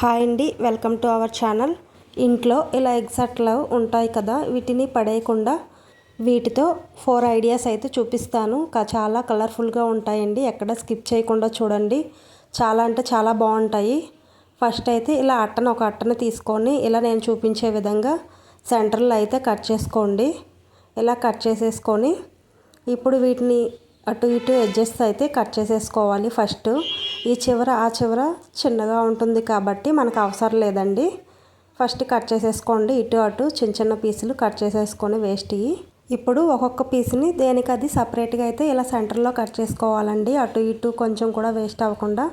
Hi అండి welcome to our channel. ఇంట్లో ఇలా ఎగ్స్ అట్లా ఉంటాయి కదా వీటిని పడేయకుండా వీటితో ఫోర్ ఐడియాస్ అయితే చూపిస్తాను. చాలా కలర్ఫుల్గా ఉంటాయండి ఎక్కడ స్కిప్ చేయకుండా చూడండి. చాలా అంటే చాలా బాగుంటాయి. ఫస్ట్ అయితే ఇలా అట్టను ఒక అట్టను తీసుకొని ఇలా నేను చూపించే విధంగా సెంటర్లో అయితే కట్ చేసుకోండి. ఇలా కట్ చేసేసుకొని ఇప్పుడు వీటిని అటు ఇటు ఎడ్జెస్ అయితే కట్ చేసేసుకోవాలి ఫస్ట్. ఈ చివర ఆ చివర చిన్నగా ఉంటుంది కాబట్టి మనకు అవసరం లేదండి. ఫస్ట్ కట్ చేసేసుకోండి. ఇటు అటు చిన్న చిన్న పీసులు కట్ చేసేసుకొని వేస్ట్ ఇప్పుడు ఒక్కొక్క పీస్ని దేనికి అది సపరేట్గా అయితే ఇలా సెంటర్లో కట్ చేసుకోవాలండి. అటు ఇటు కొంచెం కూడా వేస్ట్ అవ్వకుండా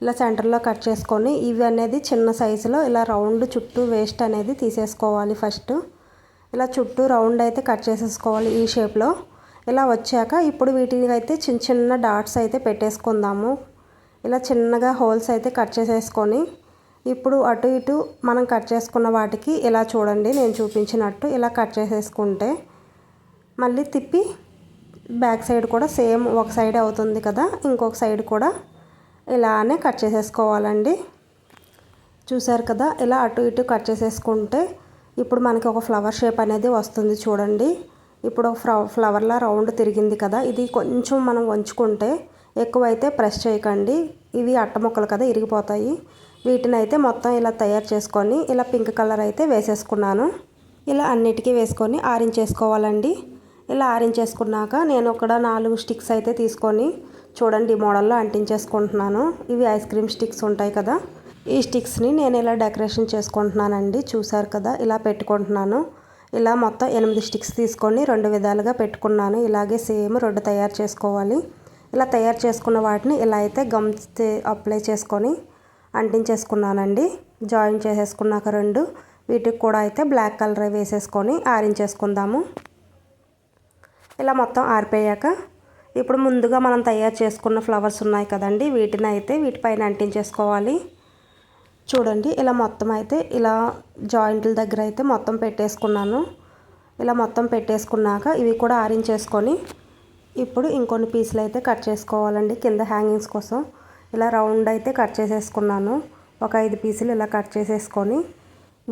ఇలా సెంటర్లో కట్ చేసుకొని ఇవి అనేది చిన్న సైజులో ఇలా రౌండ్ చుట్టూ వేస్ట్ అనేది తీసేసుకోవాలి ఫస్ట్. ఇలా చుట్టూ రౌండ్ అయితే కట్ చేసేసుకోవాలి ఈ షేప్లో. ఇలా వచ్చాక ఇప్పుడు వీటిని అయితే చిన్న చిన్న డాట్స్ అయితే పెట్టేసుకుందాము. ఇలా చిన్నగా హోల్స్ అయితే కట్ చేసేసుకొని ఇప్పుడు అటు ఇటు మనం కట్ చేసుకున్న వాటికి ఇలా చూడండి నేను చూపించినట్టు ఇలా కట్ చేసేసుకుంటే మళ్ళీ తిప్పి బ్యాక్ సైడ్ కూడా సేమ్ ఒక సైడ్ అవుతుంది కదా ఇంకొక సైడ్ కూడా ఇలానే కట్ చేసేసుకోవాలండి. చూసారు కదా ఇలా అటు ఇటు కట్ చేసేసుకుంటే ఇప్పుడు మనకి ఒక ఫ్లవర్ షేప్ అనేది వస్తుంది చూడండి. ఇప్పుడు ఒక ఫ్లవర్లా రౌండ్ తిరిగింది కదా ఇది కొంచెం మనం వంచుకుంటే ఎక్కువైతే ప్రెస్ చేయకండి. ఇవి అట్ట ముక్కలు కదా ఇరిగిపోతాయి. వీటిని అయితే మొత్తం ఇలా తయారు చేసుకొని ఇలా పింక్ కలర్ అయితే వేసేసుకున్నాను. ఇలా అన్నిటికీ వేసుకొని ఆరించేసుకోవాలండి. ఇలా ఆరించేసుకున్నాక నేను ఒక నాలుగు స్టిక్స్ అయితే తీసుకొని చూడండి మోడల్లో అంటించేసుకుంటున్నాను. ఇవి ఐస్ క్రీమ్ స్టిక్స్ ఉంటాయి కదా. ఈ స్టిక్స్ని నేను ఇలా డెకరేషన్ చేసుకుంటున్నానండి. చూసారు కదా ఇలా పెట్టుకుంటున్నాను. ఇలా మొత్తం ఎనిమిది స్టిక్స్ తీసుకొని రెండు విధాలుగా పెట్టుకున్నాను. ఇలాగే సేమ్ రెండు తయారు చేసుకోవాలి. ఇలా తయారు చేసుకున్న వాటిని ఇలా అయితే గమ్స్ అప్లై చేసుకొని అంటించేసుకున్నానండి. జాయిన్ చేసేసుకున్నాక రెండు వీటికి కూడా అయితే బ్లాక్ కలర్ వేసేసుకొని ఆరించేసుకుందాము. ఇలా మొత్తం ఆరిపోయాక ఇప్పుడు ముందుగా మనం తయారు చేసుకున్న ఫ్లవర్స్ ఉన్నాయి కదండి వీటిని అయితే వీటిపైన అంటించేసుకోవాలి. చూడండి ఇలా మొత్తం అయితే ఇలా జాయింట్ల దగ్గర అయితే మొత్తం పెట్టేసుకున్నాను. ఇలా మొత్తం పెట్టేసుకున్నాక ఇవి కూడా ఆరించేసుకొని ఇప్పుడు ఇంకొన్ని పీసులు అయితే కట్ చేసుకోవాలండి. కింద హ్యాంగింగ్స్ కోసం ఇలా రౌండ్ అయితే కట్ చేసేసుకున్నాను. ఒక ఐదు పీసులు ఇలా కట్ చేసేసుకొని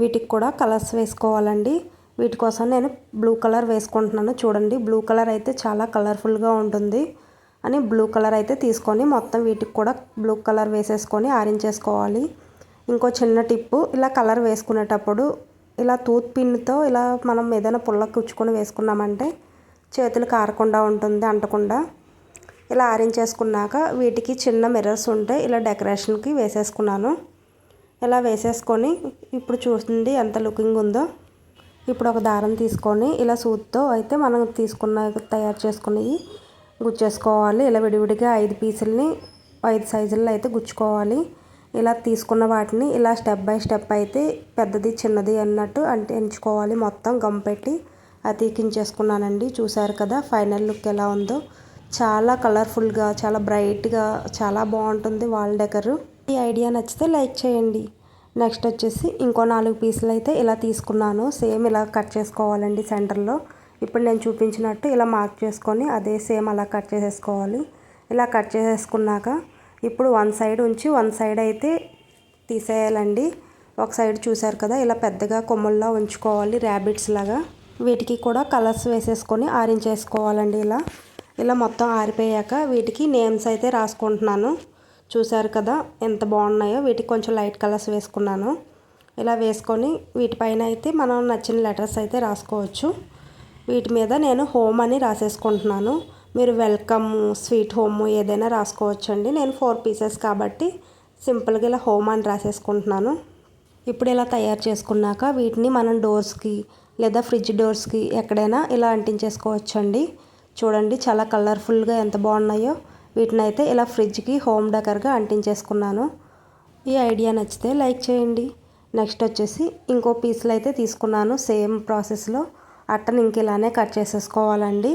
వీటికి కూడా కలర్స్ వేసుకోవాలండి. వీటి కోసం నేను బ్లూ కలర్ వేసుకుంటున్నాను. చూడండి బ్లూ కలర్ అయితే చాలా కలర్ఫుల్గా ఉంటుంది అని బ్లూ కలర్ అయితే తీసుకొని మొత్తం వీటికి కూడా బ్లూ కలర్ వేసేసుకొని ఆరించేసుకోవాలి. ఇంకో చిన్న టిప్పు ఇలా కలర్ వేసుకునేటప్పుడు ఇలా టూత్ పిన్తో ఇలా మనం ఏదైనా పుల్ల కుచ్చుకొని వేసుకున్నామంటే చేతులు కారకుండా ఉంటుంది అంటకుండా ఇలా ఆరించేసుకున్నాక వీటికి చిన్న మిర్రర్స్ ఉంటే ఇలా డెకరేషన్కి వేసేసుకున్నాను. ఇలా వేసేసుకొని ఇప్పుడు చూస్తుంది ఎంత లుకింగ్ ఉందో. ఇప్పుడు ఒక దారం తీసుకొని ఇలా సూత్తో అయితే మనం తీసుకున్న తయారు చేసుకున్నవి గుచ్చేసుకోవాలి. ఇలా విడివిడిగా ఐదు పీసుల్ని ఐదు సైజుల్లో అయితే గుచ్చుకోవాలి. ఇలా తీసుకున్న వాటిని ఇలా స్టెప్ బై స్టెప్ అయితే పెద్దది చిన్నది అన్నట్టు అంటే ఎంచుకోవాలి మొత్తం గమ్ పెట్టి. అతికించేసుకున్నానండి చూసారు కదా ఫైనల్ లుక్ ఎలా ఉందో. చాలా కలర్ఫుల్గా చాలా బ్రైట్గా చాలా బాగుంటుంది వాల్ డెకరు. ఈ ఐడియా నచ్చితే లైక్ చేయండి. నెక్స్ట్ వచ్చేసి ఇంకో నాలుగు పీసులు అయితే ఇలా తీసుకున్నాను. సేమ్ ఇలా కట్ చేసుకోవాలండి సెంటర్లో ఇప్పుడు నేను చూపించినట్టు ఇలా మార్క్ చేసుకొని అదే సేమ్ అలా కట్ చేసేసుకోవాలి. ఇలా కట్ చేసేసుకున్నాక ఇప్పుడు వన్ సైడ్ ఉంచి వన్ సైడ్ అయితే తీసేయాలండి. ఒక సైడ్ చూసారు కదా ఇలా పెద్దగా కొమ్మల్లో ఉంచుకోవాలి ర్యాబిట్స్ లాగా. వీటికి కూడా కలర్స్ వేసేసుకొని ఆరించేసుకోవాలండి ఇలా. ఇలా మొత్తం ఆరిపోయాక వీటికి నేమ్స్ అయితే రాసుకుంటున్నాను. చూసారు కదా ఎంత బాగున్నాయో. వీటికి కొంచెం లైట్ కలర్స్ వేసుకున్నాను. ఇలా వేసుకొని వీటిపైన అయితే మనం నచ్చిన లెటర్స్ అయితే రాసుకోవచ్చు. వీటి మీద నేను హోమ్ అని రాసేసుకుంటున్నాను. మీరు వెల్కమ్ స్వీట్ హోమ్ ఏదైనా రాసుకోవచ్చు అండి నేను ఫోర్ పీసెస్ కాబట్టి సింపుల్గా ఇలా హోమ్ అని రాసేసుకుంటున్నాను. ఇప్పుడు ఇలా తయారు చేసుకున్నాక వీటిని మనం డోర్స్కి లేదా ఫ్రిడ్జ్ డోర్స్కి ఎక్కడైనా ఇలా అంటించేసుకోవచ్చండి. చూడండి చాలా కలర్ఫుల్గా ఎంత బాగున్నాయో. వీటిని అయితే ఇలా ఫ్రిడ్జ్కి హోమ్ డెకర్గా అంటించేసుకున్నాను. ఈ ఐడియా నచ్చితే లైక్ చేయండి. నెక్స్ట్ వచ్చేసి ఇంకో పీసులు అయితే తీసుకున్నాను సేమ్ ప్రాసెస్లో. అట్టని ఇంక ఇలానే కట్ చేసేసుకోవాలండి.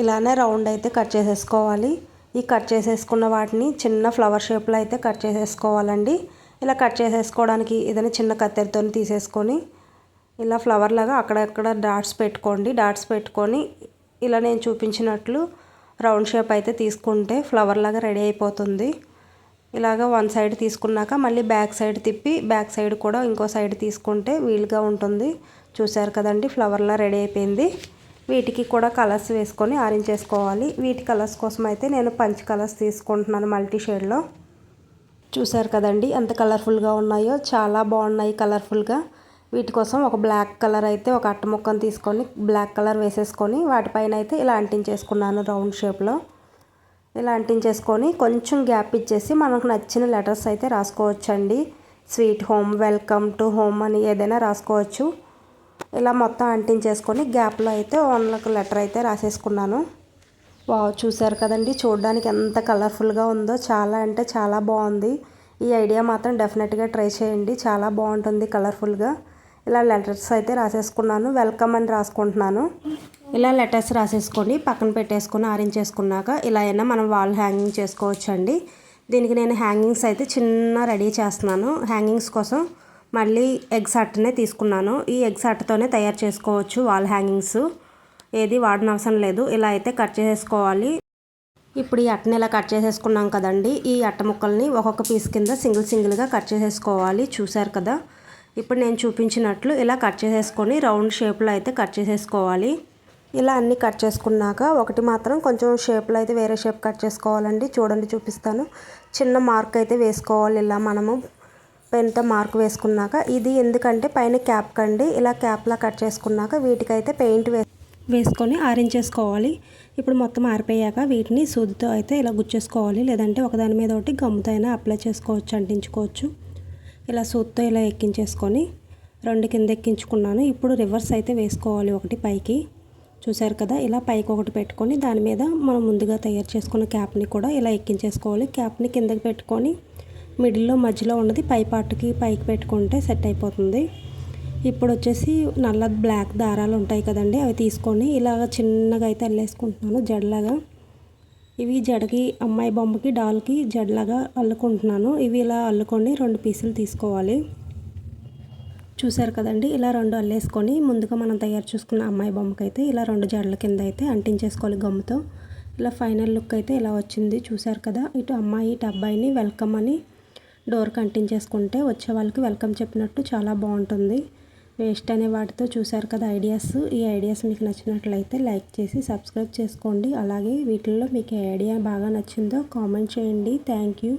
ఇలానే రౌండ్ అయితే కట్ చేసేసుకోవాలి. ఈ కట్ చేసేసుకున్న వాటిని చిన్న ఫ్లవర్ షేప్లో అయితే కట్ చేసేసుకోవాలండి. ఇలా కట్ చేసేసుకోవడానికి ఏదైనా చిన్న కత్తెరతో తీసేసుకొని ఇలా ఫ్లవర్ లాగా అక్కడక్కడ డాట్స్ పెట్టుకోండి. డాట్స్ పెట్టుకొని ఇలా నేను చూపించినట్లు రౌండ్ షేప్ అయితే తీసుకుంటే ఫ్లవర్ లాగా రెడీ అయిపోతుంది. ఇలాగ వన్ సైడ్ తీసుకున్నాక మళ్ళీ బ్యాక్ సైడ్ తిప్పి బ్యాక్ సైడ్ కూడా ఇంకో సైడ్ తీసుకుంటే వీలుగా ఉంటుంది. చూసారు కదండి ఫ్లవర్లా రెడీ అయిపోయింది. వీటికి కూడా కలర్స్ వేసుకొని ఆరెంజ్ చేసుకోవాలి. వీటి కలర్స్ కోసం అయితే నేను పంచ్ కలర్స్ తీసుకుంటున్నాను మల్టీ షేడ్లో చూసారు కదండి ఎంత కలర్ఫుల్గా ఉన్నాయో. చాలా బాగున్నాయి కలర్ఫుల్గా వీటి కోసం ఒక బ్లాక్ కలర్ అయితే ఒక అట్ట ముక్కను తీసుకొని బ్లాక్ కలర్ వేసేసుకొని వాటిపైన అయితే ఇలా అంటించేసుకున్నాను రౌండ్ షేప్లో. ఇలా అంటించేసుకొని కొంచెం గ్యాప్ ఇచ్చేసి మనకు నచ్చిన లెటర్స్ అయితే రాసుకోవచ్చండి. Sweet home welcome to home అని ఏదైనా రాసుకోవచ్చు. ఇలా మొత్తం అంటించేసుకొని గ్యాప్లో అయితే ఓన్లకు లెటర్ అయితే రాసేసుకున్నాను. వావ్ చూసారు కదండి? చూడడానికి ఎంత కలర్ఫుల్గా ఉందో చాలా అంటే చాలా బాగుంది. ఈ ఐడియా మాత్రం డెఫినెట్గా ట్రై చేయండి. చాలా బాగుంటుంది కలర్ఫుల్గా. ఇలా లెటర్స్ అయితే రాసేసుకున్నాను. వెల్కమ్ అని రాసుకుంటున్నాను. ఇలా లెటర్స్ రాసేసుకొని పక్కన పెట్టేసుకొని ఆరించేసుకున్నాక ఇలా అయినా మనం వాల్ హ్యాంగింగ్ చేసుకోవచ్చండి. దీనికి నేను హ్యాంగింగ్స్ అయితే చిన్న రెడీ చేస్తున్నాను. హ్యాంగింగ్స్ కోసం మళ్ళీ ఎగ్స్ అట్టనే తీసుకున్నాను. ఈ ఎగ్స్ అట్టతోనే తయారు చేసుకోవచ్చు వాల్ హ్యాంగింగ్స్. ఏది వాడనవసరం లేదు. ఇలా అయితే కట్ చేసేసుకోవాలి. ఇప్పుడు ఈ అట్టని ఇలా కట్ చేసేసుకున్నాం కదండి. ఈ అట్ట ముక్కల్ని ఒక్కొక్క పీస్ కింద సింగిల్ సింగిల్గా కట్ చేసేసుకోవాలి. చూశారు కదా? ఇప్పుడు నేను చూపించినట్లు ఇలా కట్ చేసేసుకొని రౌండ్ షేప్లో అయితే కట్ చేసేసుకోవాలి. ఇలా అన్నీ కట్ చేసుకున్నాక ఒకటి మాత్రం కొంచెం షేప్లో అయితే వేరే షేప్ కట్ చేసుకోవాలండి. చూడండి చూపిస్తాను. చిన్న మార్క్ అయితే వేసుకోవాలి ఇలా మనము. పెన్తో మార్క్ వేసుకున్నాక ఇది ఎందుకంటే పైన క్యాప్ కండి. ఇలా క్యాప్లా కట్ చేసుకున్నాక వీటికైతే పెయింట్ వే వేసుకొని ఆరించేసుకోవాలి. ఇప్పుడు మొత్తం ఆరిపోయాక వీటిని సూదితో అయితే ఇలా గుచ్చేసుకోవాలి. లేదంటే ఒకదాని మీద ఒకటి గమ్ముతో అయినా అప్లై చేసుకోవచ్చు అంటించుకోవచ్చు. ఇలా సూత్తో ఇలా ఎక్కించేసుకొని రెండు కింద ఎక్కించుకున్నాను. ఇప్పుడు రివర్స్ అయితే వేసుకోవాలి ఒకటి పైకి. చూసారు కదా ఇలా పైకి ఒకటి పెట్టుకొని దాని మీద మనం ముందుగా తయారు చేసుకున్న క్యాప్ని కూడా ఇలా ఎక్కించేసుకోవాలి. క్యాప్ని కిందకి పెట్టుకొని మిడిల్లో మధ్యలో ఉన్నది పై పార్ట్కి పైకి పెట్టుకుంటే సెట్ అయిపోతుంది. ఇప్పుడు వచ్చేసి నల్ల బ్లాక్ దారాలు ఉంటాయి కదండి అవి తీసుకొని ఇలాగ చిన్నగా అయితే అల్లేసుకుంటున్నాను జడలాగా. ఇవి జడకి అమ్మాయి బొమ్మకి డాల్కి జడలాగా అల్లుకుంటున్నాను. ఇవి ఇలా అల్లుకొని రెండు పీసులు తీసుకోవాలి. చూసారు కదండి? ఇలా రెండు అల్లేసుకొని ముందుగా మనం తయారు చేసుకున్న అమ్మాయి బొమ్మకి అయితే ఇలా రెండు జడల కింద అయితే అంటించేసుకోవాలి గమ్ముతో. ఇలా ఫైనల్ లుక్ అయితే ఇలా వచ్చింది. చూసారు కదా? ఇటు అమ్మాయి ఇటు అబ్బాయిని వెల్కమ్ అని డోర్కి అంటించేసుకుంటే వచ్చే వాళ్ళకి వెల్కమ్ చెప్పినట్టు చాలా బాగుంటుంది. వేస్ట్ అనే వాటితో చూశారు కదా ఐడియాస్. ఈ ఐడియాస్ మీకు నచ్చినట్లయితే లైక్ చేసి సబ్స్క్రైబ్ చేసుకోండి. అలాగే వీటిల్లో మీకు ఏ ఐడియా బాగా నచ్చిందో కామెంట్ చేయండి. Thank you.